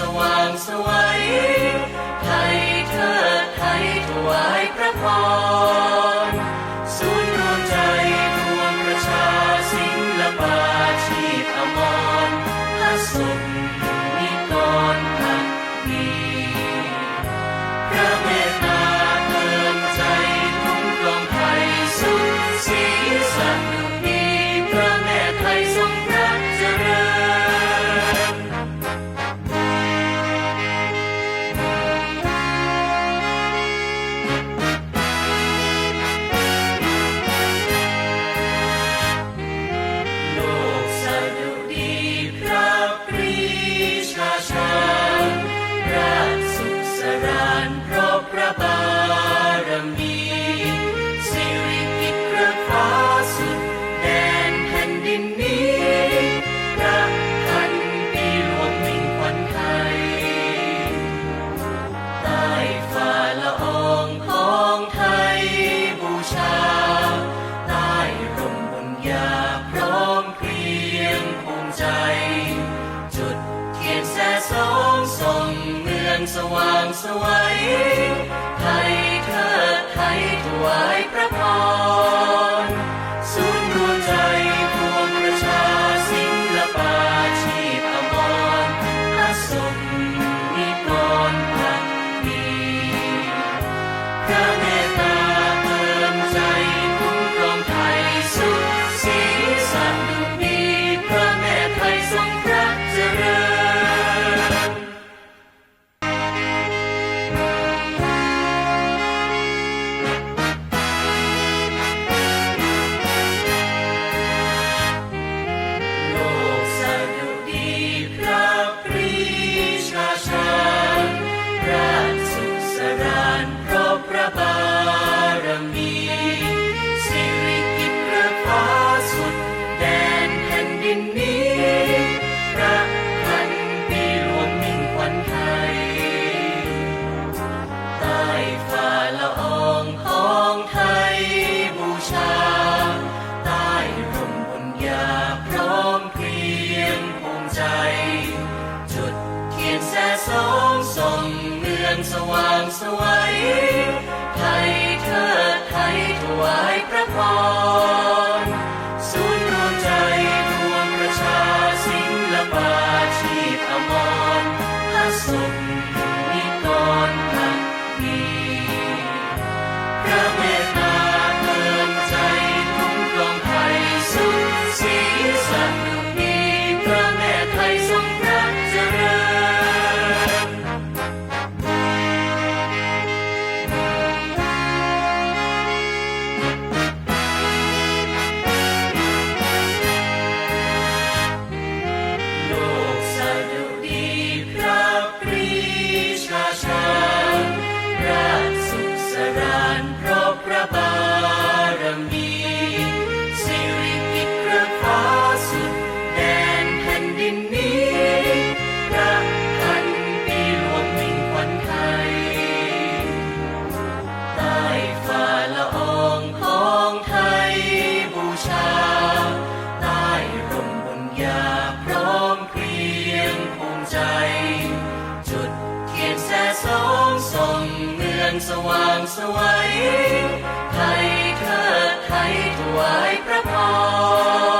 สว่างสวัย and so on, so why? องสวยไทยเธอไทยถวายพระพร นสว่างสวยไทยเธอไทยถวายพระพร